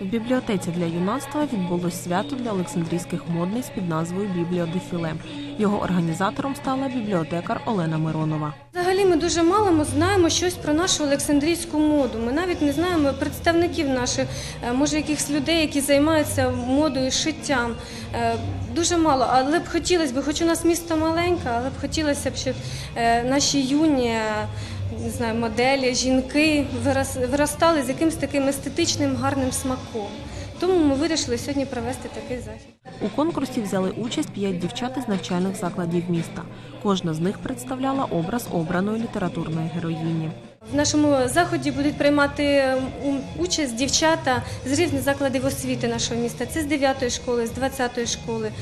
В бібліотеці для юнацтва відбулось свято для олександрійських модниць під назвою Бібліодефіле. Його організатором стала бібліотекар Олена Миронова. Взагалі ми дуже мало знаємо щось про нашу Олександрійську моду. Ми навіть не знаємо представників наших, е, може, якихось людей, які займаються модою, шиттям. Е, Дуже мало, але б хотілося б, хоч у нас місто маленьке, але б хотілося б, щоб е, наші юні не знаю, моделі, жінки вирос- виростали з якимось таким естетичним гарним смаком. Тому ми вирішили сьогодні провести такий захід. У конкурсі взяли участь п'ять дівчат із навчальних закладів міста. Кожна з них представляла образ обраної літературної героїні. В нашому заході будуть приймати участь дівчата з різних закладів освіти нашого міста. Це з 9-ї школи, з 20-ї школи,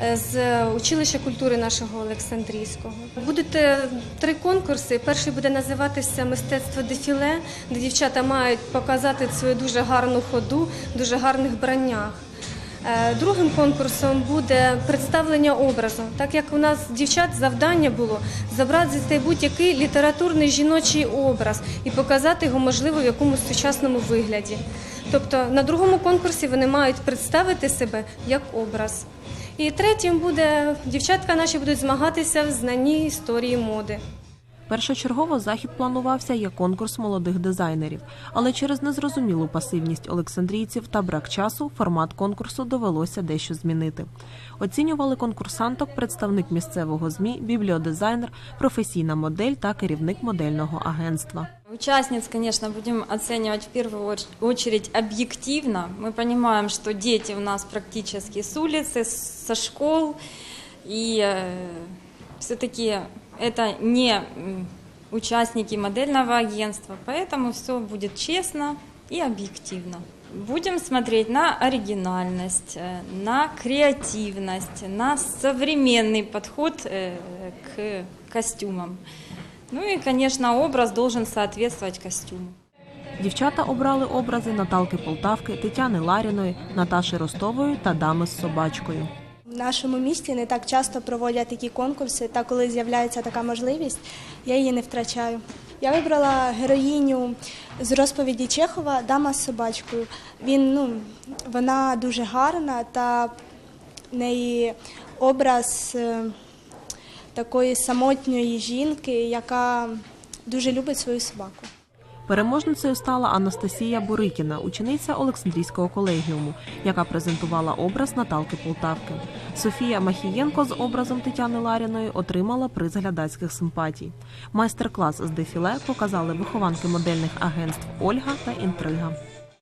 е, з училища культури нашого Олександрійського. Будуть е, три конкурси. Перший буде називатися Мистецтво дефіле, де дівчата мають показати свою дуже гарну ходу, дуже гарних браннях. Е, Другим конкурсом буде представлення образу. Так як у нас дівчат завдання було зобразити будь-який літературний жіночий образ і показати його, можливо, в якомусь сучасному вигляді. Тобто на другому конкурсі вони мають представити себе як образ. І третім буде дівчатка наші будуть змагатися в знанні історії моди. Першочергово захід планувався як конкурс молодих дизайнерів, але через незрозумілу пасивність олександрійців та брак часу формат конкурсу довелося дещо змінити. Оцінювали конкурсанток представник місцевого змі, бібліодизайнер, професійна модель та керівник модельного агентства. Участниц, конечно, будем оценивать в первую оч- очередь объективно. Мы понимаем, что дети у нас практически с улицы, с- со школ, и все-таки это не м, участники модельного агентства, поэтому все будет честно и объективно. Будем смотреть на оригинальность, э, на креативность, на современный подход э, к костюмам. Ну и, конечно, образ должен соответствовать костюму. Дівчата обрали образи Наталки Полтавки, Тетяни Ларіної, Наташі Ростової та дами з собачкою. В нашому місті не так часто проводять такі конкурси, та коли з'являється така можливість, я її не втрачаю. Я вибрала героїню з розповіді Чехова Дама з собачкою. Він, ну, вона дуже гарна та в неї образ е, такої самотньої жінки, яка дуже любить свою собаку. Переможницею стала Анастасія Бурикіна, учениця Олександрійського колегіуму, яка презентувала образ Наталки Полтавки. Софія Махієнко з образом Тетяни Ларіної отримала приз глядацьких симпатій. Майстер-клас з дефіле показали вихованки модельних агентств Ольга та Інтрига.